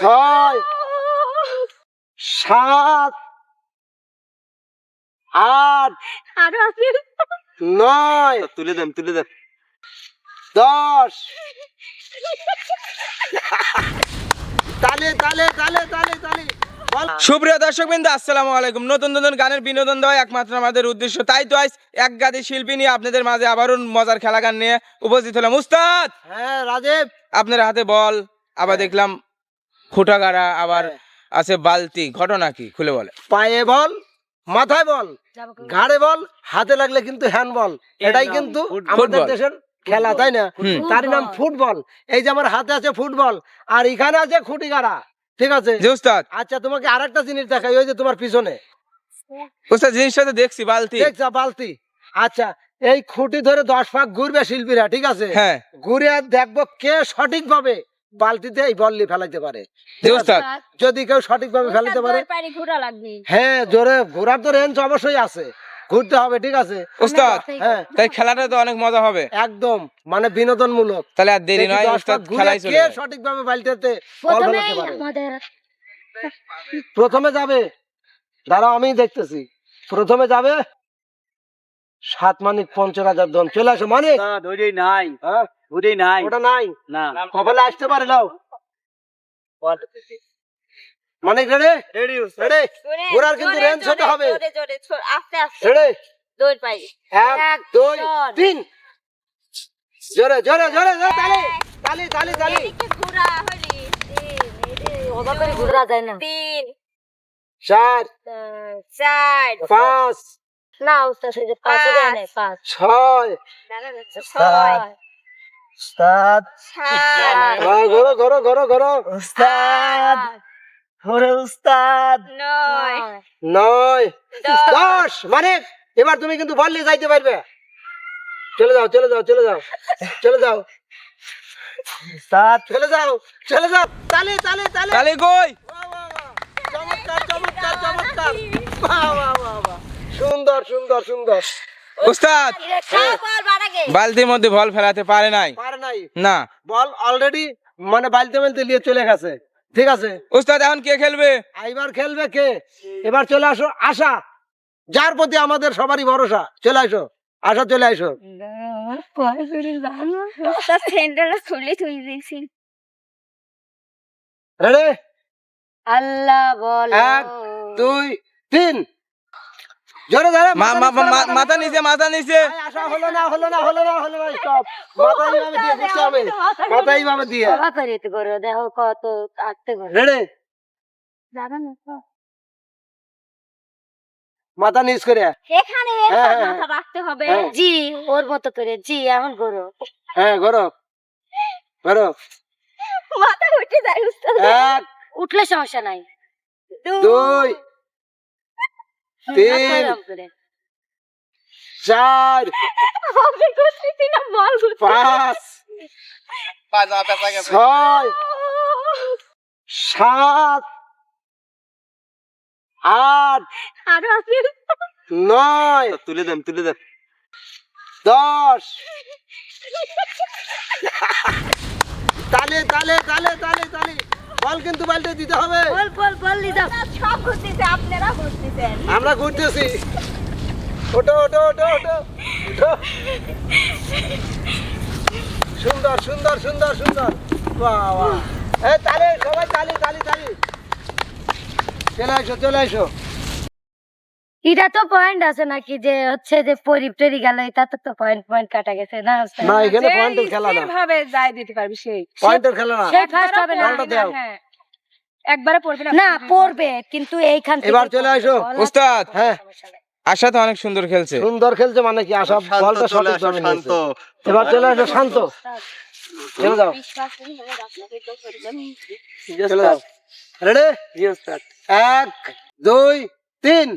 ছয় সাত আট আরও আছে। নয় তুলে দেন তুলে দেন। দশ। তালে তালে তালে তালে তালে। সুপ্রিয় দর্শক বিন্দু আসসালামু আলাইকুম। নতুন নতুন গানের বিনোদন দেওয়া একমাত্র আমাদের উদ্দেশ্য। তাই তো আজ এক গাদি শিল্পী নিয়ে আপনাদের মাঝে আবারও মজার খেলা গান নিয়ে উপস্থিত হলাম। উস্তাদ! হ্যাঁ রাজীব। আপনার হাতে বল। আবার দেখলাম ফুটাগাড়া আবার আছে বালতি ঘটনা কি? খুলে বলে। পায়ে বল মাথায় বল ঘাড়ে বল হাতে লাগলে কিন্তু হ্যান্ড বল। এটাই কিন্তু আমাদের দেশের খেলা তাই না? তার নাম ফুটবল। এই যে আমার হাতে আছে ফুটবল আর এখানে আছে খুঁটিগাড়া ঠিক আছে? আচ্ছা তোমাকে আরেকটা জিনিস দেখাই ওই যে তোমার পিছনে। জিনিসটা তো দেখছি বালতি। দেখছা বালতি। আচ্ছা এই খুঁটি ধরে দশ পাক ঘুরবে শিল্পীরা ঠিক আছে? হ্যাঁ। ঘুরে আর দেখব কে সঠিক ভাবে বালতিতে এই বললি ফেলাইতে পারে। যদি কেউ সঠিক ভাবে ফেলাইতে পারে পারি ঘোরা লাগবে। হ্যাঁ জোরে ঘোরার তো রেঞ্জ অবশ্যই আছে। ঘুরতে হবে ঠিক আছে? উস্তাদ হ্যাঁ। তাই খেলাটা তো অনেক মজা হবে। একদম মানে বিনোদনমূলক। তাহলে আর দেরি নয় উস্তাদ খেলাই চলে কে যায়। সঠিক ভাবে বালতিতে প্রথমে যাবে? দাঁড়াও আমি দেখতেছি। প্রথমে যাবে? সাত মানিক পঞ্চাশ হাজার দন চলে আসো মানিক। নাই। হ্যাঁ? ওইটাই নাই। ওটা নাই। না। কপালে আসতে পারে নাও। মানিক রেডে? রেডি রেডে? ঘোরার কিন্তু range হতে হবে। জোরে, জোরে, আস্তে আস্তে। রেডে? দৌড় পাই। এক দুই তিন। জোরে জোরে জোরে জোরে তালি। তালি তালি তালি। এদিকে ঘোরা হলি। অবাক করে ঘোরা যায় না। তিন। চার। চার। পাঁচ। না উস্তাদ সেই যে পাঁচ পাঁচ। পাঁচ। ছয়। ছয়। সাত সাত হ্যাঁ, ঘোরো ঘোরো ঘোরো ঘোরো। উস্তাদ ওরে উস্তাদ নয়। নয়। দশ। মানে এবার তুমি কিন্তু বললে যাইতে পারবে। চলে যাও চলে যাও চলে যাও চলে যাও। সাত চলে যাও চলে যাও। তালি তালি তালি তাহলে কই। চমৎকার চমৎকার চমৎকার। বাহ, বাহ, বাহ, বাহ। সুন্দর সুন্দর সুন্দর। উস্তাদ বালতির মধ্যে বল ফেলাতে পারে নাই। নাই। না। বল অলরেডি মানে বালতে বালতে নিয়ে চলে গেছে। ঠিক আছে? উস্তাদ এখন কে খেলবে? এবার খেলবে কে? এবার চলে আসো। আশা যার প্রতি আমাদের সবারই ভরসা। চলে আসো। আশা চলে আসো। রেডি আল্লাহ বল। এক, দুই তিন। জোরে জোরে মা- মা- মা- মা- মাথা নিচে। মাথা নিচে। আশা হলো না হলো না হলো না হলো না স্টপ মাথা এইভাবে দিয়ে বুঝতে হবে মাথা এইভাবে দিয়ে। তো করো দেখো কত আটতে করো রেডি? জানো না মাথা নিচ করে। এখানে হ্যাঁ, হ্যাঁ, মাথা রাখতে হবে। হ্যাঁ। জি ওর মতো করে। জি এমন করো। হ্যাঁ করো। করো। মাথা উঠে যায় উস্তাদ এক। উঠলে সমস্যা নাই। দুই। তিন চার পাঁচ ছয় সাত আট আরও আছে নয় তুলে দেন তুলে দেন দশ তালে তালে তালে তালে তালে বল কিন্তু বালতে দিতে হবে। বল বল বল লিদা সব ঘুরতেছে আপনারা ঘুরতেছেন। আমরা ঘুরতেছি। ওটো ওটো ওটো ওটো ওটো। সুন্দর সুন্দর সুন্দর সুন্দর। বাহ বাহ এই তালে সবাই তালি তালি তালি। চলে আসো চলে আসো এটা তো পয়েন্ট আছে নাকি যে হচ্ছে যে পরিপ টরি গেল এটা তো পয়েন্ট পয়েন্ট কাটা গেছে না? না এখানে পয়েন্টের খেলা না। ভাবে যাই দিতে পারবি সেই। পয়েন্টের খেলা না। সে ফার্স্ট হবে না দাও। হ্যাঁ। একবারে পড়বি না। না পড়বে কিন্তু এইখান থেকে এবার চলে আসো। বল উস্তাদ হ্যাঁ আশা তো অনেক সুন্দর খেলছে। সুন্দর খেলছে মানে কি? আশা বলটা সঠিক ভাবে শান্ত। এবার চলে আসো শান্ত। চলে যাও চলে যাও। রেডি এক দুই তিন।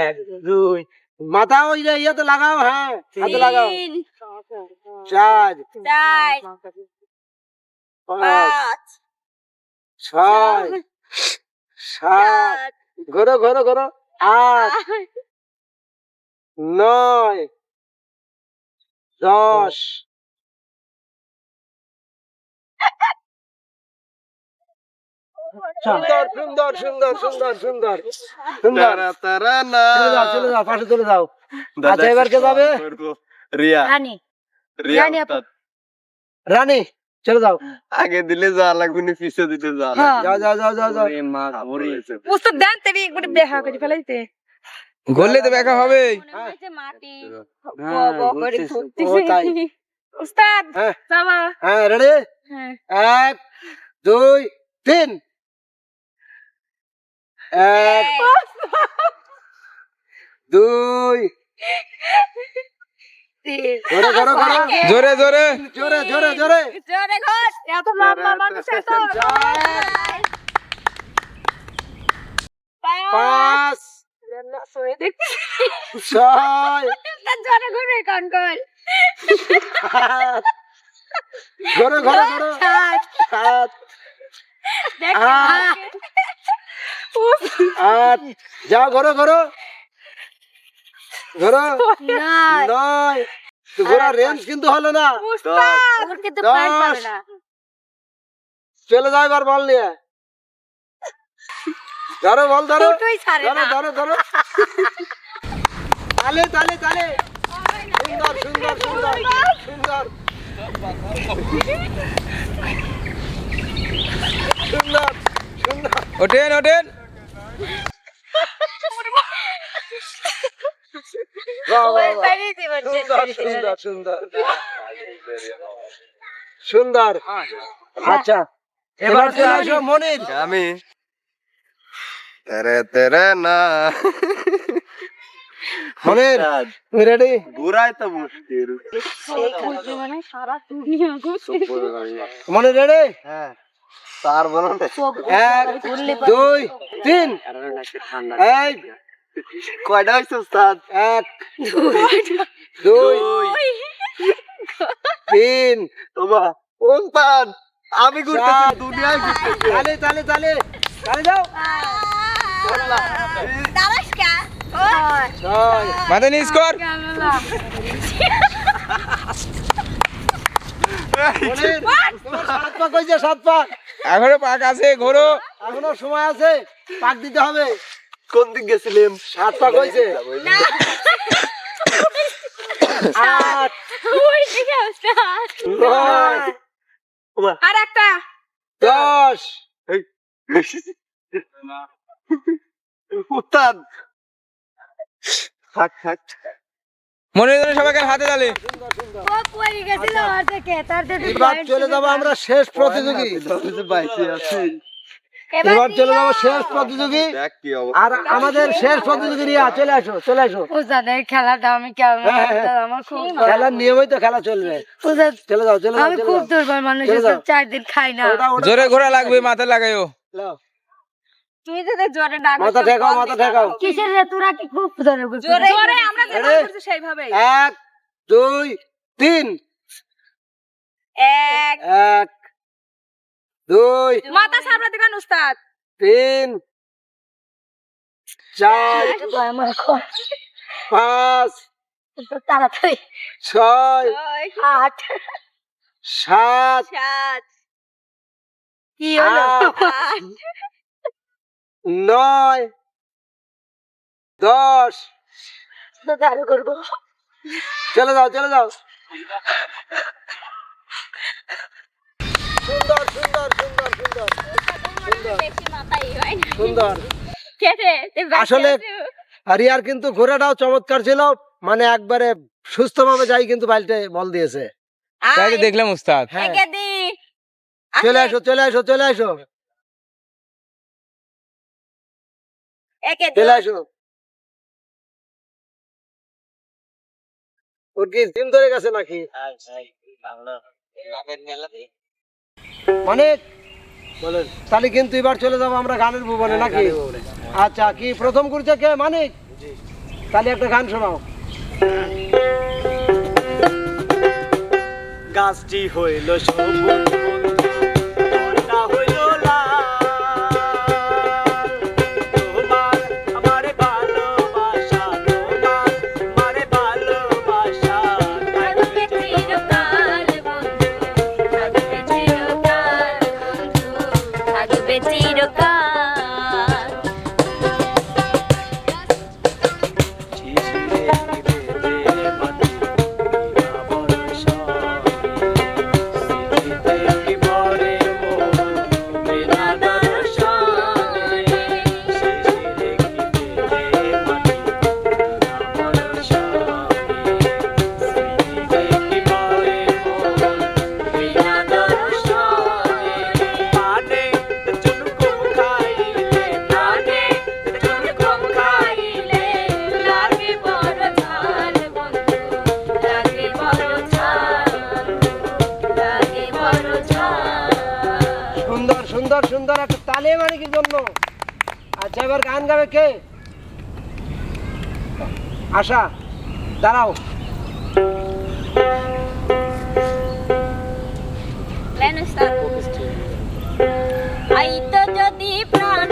এক দুই মাথা ওই ইয়েতে লাগাও হ্যাঁ হাতে লাগাও। চার চার, পাঁচ ছয় সাত ঘোরো ঘোরো ঘোরো আট, নয় দশ সুন্দর সুন্দর সুন্দর সুন্দর সুন্দর সুন্দর তারা না চলে যাও চলে যাও পাশে চলে যাও আচ্ছা এবার কে যাবে রিয়া রানী রিয়া রানী আপু। উস্তাদ। রানী চলে যাও আগে দিলে যা লাগবে না পিছে দিতে যা হ্যাঁ। যাও যাও যাও যাও যাও লাগবে মা ভরে উস্তাদ দেন তেরি একবারে বেহা করে ফেলাইতে ঘুরলে তো দেখা হবে মাটি হ্যাঁ, ব ব করে বুঝতেছি। ও তাই উস্তাদ হ্যাঁ। যাবা হ্যাঁ রেডি হ্যাঁ এক দুই তিন এক দুই। ধরো জোরে জোরে জোরে। জোরে জোরে। জোরে ঘর এত লম্বা মানুষ এত পাঁচ। ছয়। জোরে ঘুরে কান কর সাত ঘরে ঘরে ঘরে। সাত। দেখ আহ। আট। যাও ঘরে ঘরে। ঘরে। নয়। নয়। রেঞ্জ কিন্তু হলো না। না। চলে যাও এবার বল নিয়ে। ধরো বল ধরো। ধরো ধরো ধরো। তালে তালে তালে। সুন্দর সুন্দর সুন্দর সুন্দর। সুন্দর সুন্দর। ওঠেন ওঠেন। সুন্দর সুন্দর সুন্দর। সুন্দর। আচ্ছা এবার চলে আসো মনির। আমি। তেরে তেরে না। মনির তুমি রেডি ঘুরাই তো মুশকিল। মানে মনির রেডি হ্যাঁ। তার বলো এক দুই তিন। এই কয়টা উস্তাদ? এক দুই তিন। ওমা উস্তাদ আমি ঘুরতেছি চার। দুনিয়ায় ঘুরতেছি। যাও। সাত পা কইছে সাত পা এখনও পাক আছে ঘোরো এখনও সময় আছে পাক দিতে হবে। কোন দিক গেছিলাম? সাত পাক আট নয়। আর একটা। দশ। থাক থাক। মনে হয় সবাইকে হাতে তালে। এবার চলে যাব। আমরা শেষ প্রতিযোগী। এবার চলে যাব শেষ প্রতিযোগী। দেখ কি অবস্থা। আর আমাদের শেষ প্রতিযোগী রিয়া চলে আসো চলে আসো। খেলাটা আমি হ্যাঁ, হ্যাঁ, হ্যাঁ। আমার খুব খেলার নিয়মই তো খেলা চলবে। চলে যাও চলে যাও আমি খুব দুর্বল মানুষ চার দিন খাই না। জোরে ঘোরা লাগবে মাথা লাগাইও। তুই যদি জোরে না মাথা ঠেকাও মাথা ঠেকাও। কিসের রে তোরা কি খুব জোরে জোরে জোরে আমরা Ready? করছি সেইভাবে এক দুই তিন। এক এক দুই মাথা সামনে দিবেন উস্তাদ? তিন চার পাঁচ তাড়াতাড়ি। ছয় আট সাত সাত। কি হলো? নয় দশ। চালু করব। চলে যাও চলে যাও। সুন্দর সুন্দর সুন্দর সুন্দর। সুন্দর। আসলে আর ইয়ার কিন্তু ঘোড়াটাও চমৎকার ছিল। মানে একবারে সুস্থভাবে যাই কিন্তু বাইলটে বল দিয়েছে। দেখলাম উস্তাদ। হ্যাঁ চলে আসো চলে আসো চলে আসো। একে চলে আসো ওর কি জিম ধরে গেছে নাকি? মানে বলেন। তাহলে কিন্তু এবার চলে যাব আমরা গানের ভুবনে নাকি? আচ্ছা কি প্রথম করছে কে? মানিক! তাহলে একটা গান শোনাও। গাছটি হইল সবুজ। এবার একটা তালে মানে কি জন্য? আচ্ছা এবার গান গাবে কে? আশা দাঁড়াও। আই তো যদি প্রাণ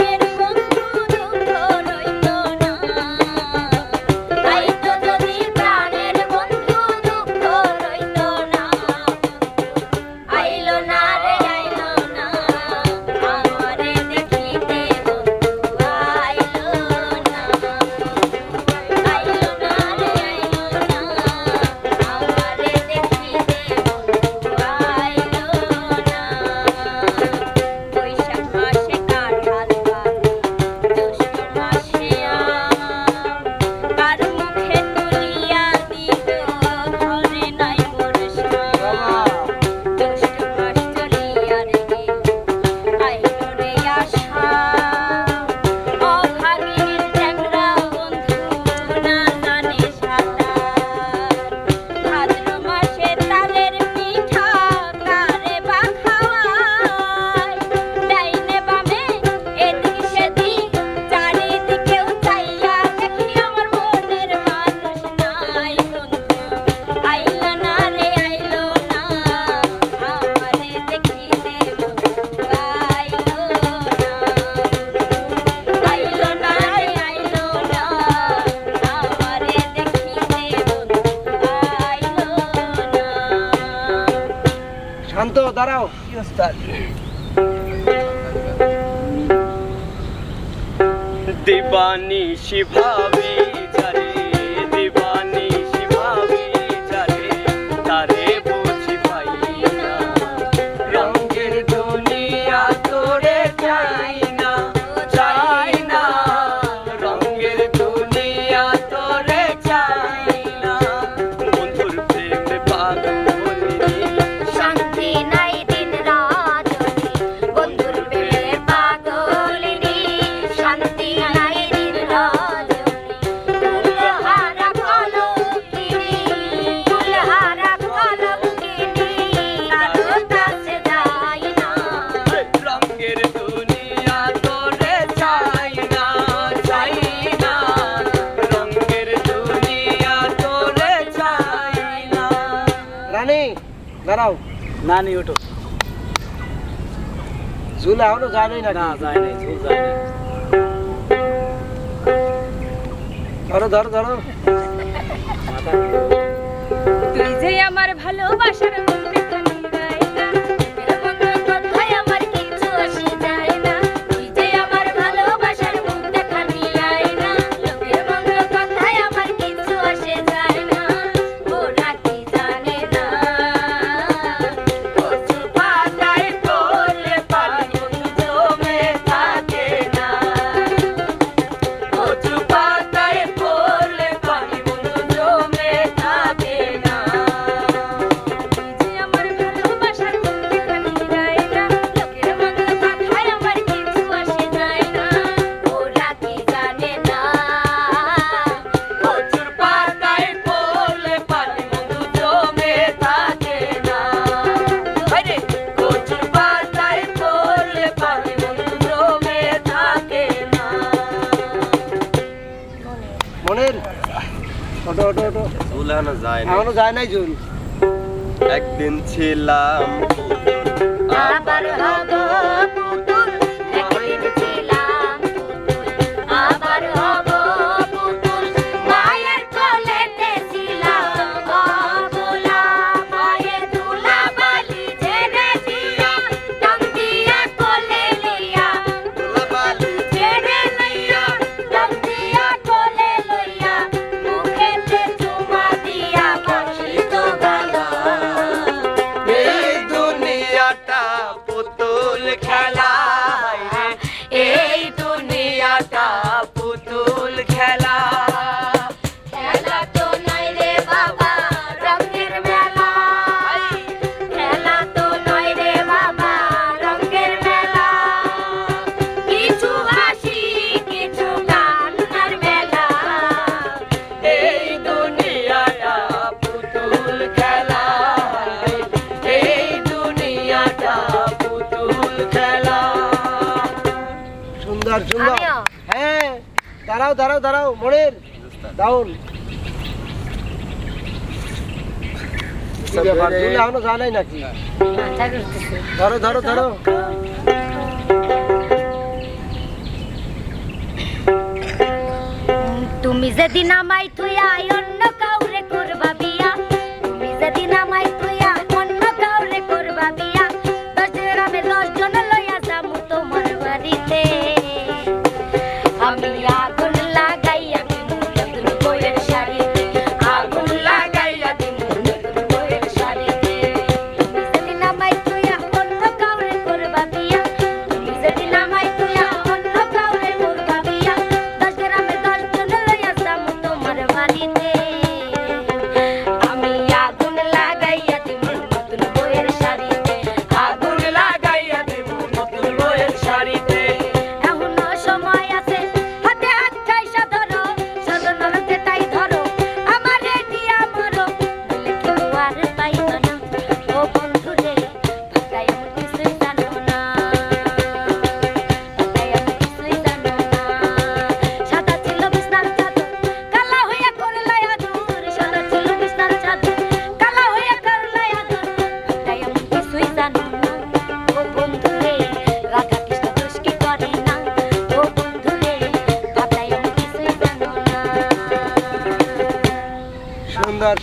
you start. दीवानी शिभावी না নি ওঠো। ঝুল এখনও যায় নাই না যায় নাই ঝুল যায় নাই। ধরো ধরো ধরো। আমার ভালোবাসার এখনও যায় নাই জুন একদিন ছিলাম দাঁড়াও দাঁড়াও মনের। ডাউন কি ব্যাপার চুলে এখনও জানাই নাকি? মাথা ঘুরতেছে ধরো ধরো ধরো। তুমি যেদিন আমায় তুই অন্য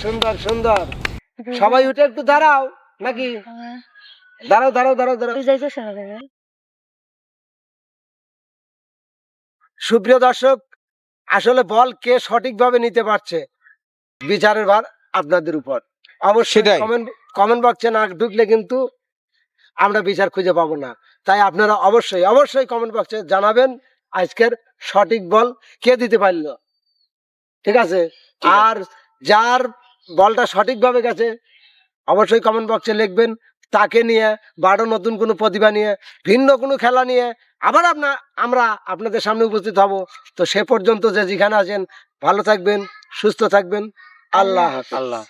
সুন্দর সুন্দর। সবাই উঠে একটু দাঁড়াও নাকি? দাঁড়াও দাঁড়াও দাঁড়াও দাঁড়াও। সুপ্রিয় দর্শক আসলে বল কে সঠিকভাবে নিতে পারছে? বিচারের ভার আপনাদের উপর। অবশ্যই কমেন্ট কমেন্ট বক্সে না ঢুকলে কিন্তু আমরা বিচার খুঁজে পাবো না। তাই আপনারা অবশ্যই অবশ্যই কমেন্ট বক্সে জানাবেন আজকের সঠিক বল কে দিতে পারল। ঠিক আছে। আর যার বলটা সঠিকভাবে গেছে, অবশ্যই কমেন্ট বক্সে লিখবেন, তাকে নিয়ে বারো নতুন কোনো প্রতিভা নিয়ে, ভিন্ন কোনো খেলা নিয়ে আবার আপনা, আমরা আপনাদের সামনে উপস্থিত হব। তো সে পর্যন্ত যে যেখানে আছেন, ভালো থাকবেন, সুস্থ থাকবেন, আল্লাহ আল্লাহ